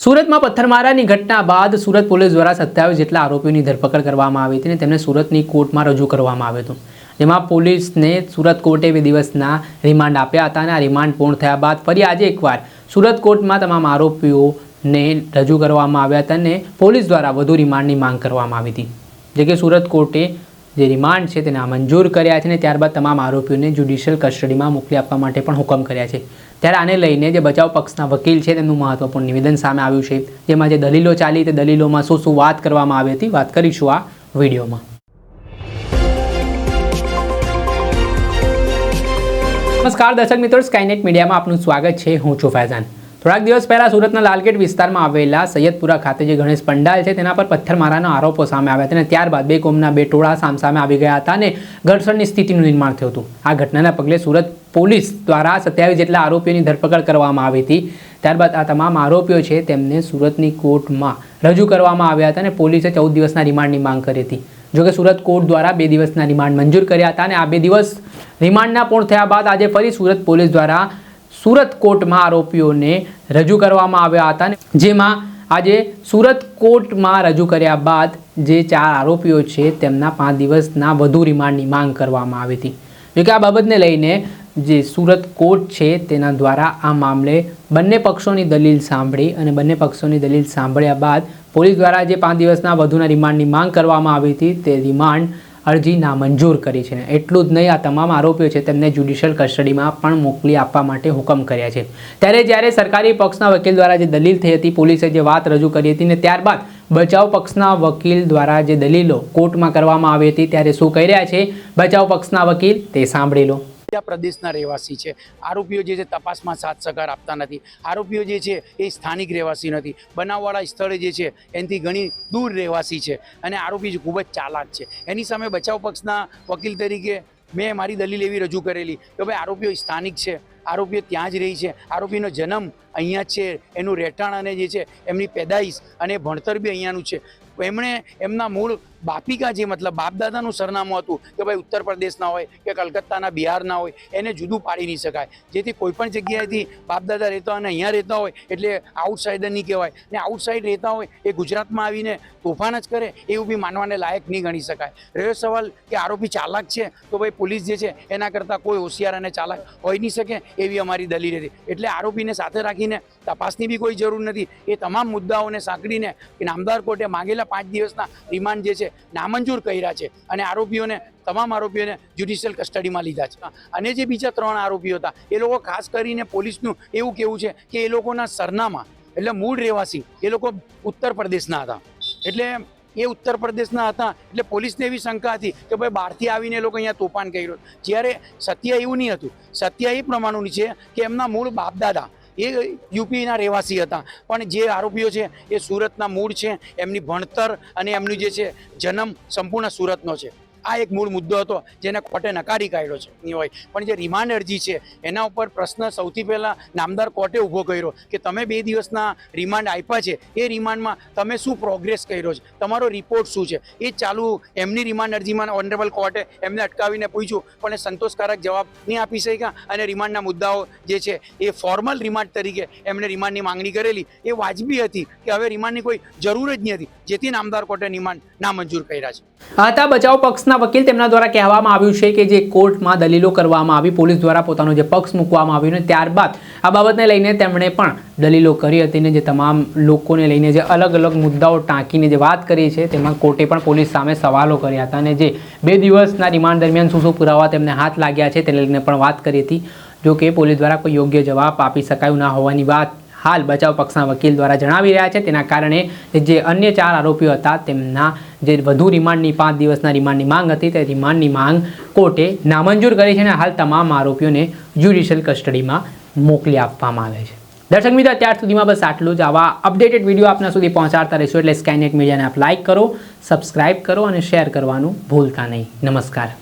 સુરતમાં પથ્થરમારાની ઘટના બાદ સુરત પોલીસ દ્વારા સત્યાવીસ જેટલા આરોપીઓની ધરપકડ કરવામાં આવી હતી અને તેમને સુરતની કોર્ટમાં રજૂ કરવામાં આવ્યું હતું. જેમાં પોલીસને સુરત કોર્ટે બે દિવસના રિમાન્ડ આપ્યા હતા અને આ રિમાન્ડ પૂર્ણ થયા બાદ ફરી આજે એકવાર સુરત કોર્ટમાં તમામ આરોપીઓને રજૂ કરવામાં આવ્યા હતા અને પોલીસ દ્વારા વધુ રિમાન્ડની માંગ કરવામાં આવી હતી. જે કે સુરત કોર્ટે જે રિમાન્ડ છે તેને મંજૂર કર્યા છે અને ત્યારબાદ તમામ આરોપીઓને જ્યુડિશિયલ કસ્ટડીમાં મોકલી આપવા માટે પણ હુકમ કર્યા છે. ત્યારે આને લઈને જે બચાવ પક્ષના વકીલ છે તેમનું મહત્વપૂર્ણ નિવેદન સામે આવ્યું છે. જેમાં જે દલીલો ચાલી તે દલીલોમાં શું શું વાત કરવામાં આવી હતી વાત કરીશું આ વિડીયોમાં. નમસ્કાર દર્શક મિત્રો સ્કાયનેટ મીડિયામાં આપનું સ્વાગત છે. હું છું ફૈઝાન. થોડાક દિવસ પહેલા સુરતના લાલગેટ વિસ્તારમાં આવેલા સૈયદપુરા ખાતે જે ગણેશ પંડાલ છે, તેના પર પથ્થરમારાના આરોપો સામે આવ્યા હતા અને ત્યારબાદ બે કોમના બે ટોળા સામસામે આવી ગયા હતા અને ઘર્ષણની સ્થિતિનું નિર્માણ થયું હતું. આ ઘટનાના પગલે સુરત પોલીસ દ્વારા સત્યાવીસ જેટલા આરોપીઓની ધરપકડ કરવામાં આવી હતી. ત્યારબાદ આ તમામ આરોપીઓ છે, તેમને સુરતની કોર્ટમાં રજૂ કરવામાં આવ્યા હતા અને પોલીસે ચૌદ દિવસના રિમાન્ડની માંગ કરી હતી. જોકે સુરત કોર્ટ દ્વારા બે દિવસના રિમાન્ડ મંજૂર કર્યા હતા અને આ બે દિવસ રિમાન્ડના પૂર્ણ થયા બાદ આજે ફરી સુરત પોલીસ દ્વારા સુરત કોર્ટમાં આરોપીઓને રજૂ કરવામાં આવ્યા હતા જેમાં આજે સુરત કોર્ટમાં રજૂ કર્યા બાદ જે ચાર આરોપીઓ છે તેમના પાંચ દિવસના વધુ રિમાન્ડની માંગ કરવામાં આવી હતી. જોકે આ બાબતને લઈને જે સુરત કોર્ટ છે તેના દ્વારા આ મામલે બંને પક્ષોની દલીલ સાંભળી અને બંને પક્ષોની દલીલ સાંભળ્યા બાદ પોલીસ દ્વારા જે પાંચ દિવસના વધુના રિમાન્ડની માંગ કરવામાં આવી હતી તે રિમાન્ડ અરજી નામંજૂર કરી છે. એટલું જ નહીં, આ તમામ આરોપીઓ છે તેમને જ્યુડિશિયલ કસ્ટડીમાં પણ મોકલી આપવા માટે હુકમ કર્યા છે. ત્યારે જ્યારે સરકારી પક્ષના વકીલ દ્વારા જે દલીલ થઈ હતી, પોલીસે જે વાત રજૂ કરી હતી ને ત્યારબાદ બચાવ પક્ષના વકીલ દ્વારા જે દલીલો કોર્ટમાં કરવામાં આવી હતી, ત્યારે શું કહી રહ્યા છે? બચાવ પક્ષના વકીલ, તે સાંભળી લો. કયા પ્રદેશના રહેવાસી છે. આરોપીઓ જે છે તપાસમાં સાથ સહકાર આપતા નથી. આરોપીઓ જે છે એ સ્થાનિક રહેવાસી નથી. બનાવવાળા સ્થળે જે છે એનાથી ઘણી દૂર રહેવાસી છે અને આરોપી ખૂબ જ ચાલાક છે. એની સામે બચાવ પક્ષના વકીલ તરીકે મેં મારી દલીલ એવી રજૂ કરેલી કે ભાઈ આરોપીઓ સ્થાનિક છે. આરોપીઓ ત્યાં જ રહી છે. આરોપીનો જન્મ અહીંયા છે. એનું રહેઠાણ અને જે છે એમની પેદાઈશ અને ભણતર બી અહીંયાનું છે. એમણે એમના મૂળ બાપિકા જે મતલબ બાપદાદાનું સરનામું હતું કે ભાઈ ઉત્તર પ્રદેશના હોય કે કલકત્તાના બિહારના હોય, એને જુદું પાડી નહીં શકાય. જેથી કોઈપણ જગ્યાએથી બાપદાદા રહેતા અને અહીંયા રહેતા હોય એટલે આઉટસાઇડર નહીં કહેવાય. ને આઉટસાઇડ રહેતા હોય એ ગુજરાતમાં આવીને તોફાન જ કરે એવું બી માનવાને લાયક નહીં ગણી શકાય. રહ્યો સવાલ કે આરોપી ચાલાક છે? તો ભાઈ પોલીસ જે છે એના કરતાં કોઈ હોશિયાર અને ચાલાક હોઈ નહીં શકે. એવી અમારી દલીલ હતી. એટલે આરોપીને સાથે રાખીને તપાસની બી કોઈ જરૂર નથી. એ તમામ મુદ્દાઓને સાંકળીને નામદાર કોર્ટે માંગેલા પાંચ દિવસના રિમાન્ડ જે છે, નામંજૂર કર્યા છે અને આરોપીઓને, તમામ આરોપીઓને જ્યુડિશિયલ કસ્ટડીમાં લીધા છે. અને જે બીજા ત્રણ આરોપીઓ હતા, એ લોકો ખાસ કરીને પોલીસનું એવું કેવું છે કે એ લોકોના સરનામા, એટલે મૂળ રહેવાસી, એ લોકો ઉત્તર પ્રદેશના હતા. એટલે એ ઉત્તર પ્રદેશના હતા. એટલે પોલીસને એવી શંકા હતી કે ભાઈ બહારથી આવીને એ લોકો અહીંયા તોફાન કર્યું. જ્યારે સત્ય એવું નહીં હતું. સત્ય એ પ્રમાણેનું છે કે એમના મૂળ બાપદાદા એ યુપીના રહેવાસી હતા. પણ જે આરોપીઓ છે એ સુરતના મૂળ છે. એમની ભણતર અને એમનું જે છે જન્મ સંપૂર્ણ સુરતનો છે. આ એક મૂળ મુદ્દો હતો જેને કોર્ટે નકારી કાઢ્યો છે. નહીં હોય. પણ જે રિમાન્ડ અરજી છે, એના ઉપર પ્રશ્ન સૌથી પહેલાં નામદાર કોર્ટે ઊભો કર્યો કે તમે બે દિવસના રિમાન્ડ આપ્યા છે. એ રિમાન્ડમાં તમે શું પ્રોગ્રેસ કર્યો છે? તમારો રિપોર્ટ શું છે? એ ચાલુ એમની રિમાન્ડ અરજીમાં ઓનરેબલ કોર્ટે એમને અટકાવીને પૂછ્યું પણ એ સંતોષકારક જવાબ નહીં આપી શક્યા અને રિમાન્ડના મુદ્દાઓ જે છે એ ફોર્મલ રિમાન્ડ તરીકે એમણે રિમાન્ડની માંગણી કરેલી. એ વાજબી હતી કે હવે રિમાન્ડની કોઈ જરૂર જ નહીં હતી. જેથી નામદાર કોર્ટે રિમાન્ડ નામંજૂર કર્યા છે. આ બચાવ બચાવ પક્ષના વકીલ તેમના દ્વારા કહેવામાં આવ્યું છે કે જે કોર્ટમાં દલીલો કરવામાં આવી, પોલીસ દ્વારા પોતાનો જે પક્ષ મૂકવામાં આવ્યો ને ત્યારબાદ આ બાબતને લઈને તેમણે પણ દલીલો કરી હતી ને જે તમામ લોકોને લઈને જે અલગ અલગ મુદ્દાઓ ટાંકીને જે વાત કરી છે, તેમાં કોર્ટે પણ પોલીસ સામે સવાલો કર્યા હતા અને જે બે દિવસના રિમાન્ડ દરમિયાન શું શું પુરાવા તેમને હાથ લાગ્યા છે તેને લઈને પણ વાત કરી હતી, જો કે પોલીસ દ્વારા કોઈ યોગ્ય જવાબ આપી શકાયું ના હોવાની વાત હાલ બચાવ પક્ષના વકીલ દ્વારા જણાવી રહ્યા છે. તેના કારણે જે અન્ય ચાર આરોપીઓ હતા, તેમના જે વધુ રિમાન્ડની પાંચ દિવસના રિમાન્ડની માંગ હતી, તે રિમાન્ડની માંગ કોર્ટે નામંજૂર કરી છે અને હાલ તમામ આરોપીઓને જ્યુડિશિયલ કસ્ટડીમાં મોકલી આપવામાં આવે છે. દર્શક મિત્રો, અત્યાર સુધીમાં બસ આટલું જ. આવા અપડેટેડ વીડિયો આપના સુધી પહોંચાડતા રહીશું એટલે સ્કાયનેટ મીડિયાને આપ લાઇક કરો સબસ્ક્રાઇબ કરો અને શેર કરવાનું ભૂલતા નહીં. નમસ્કાર.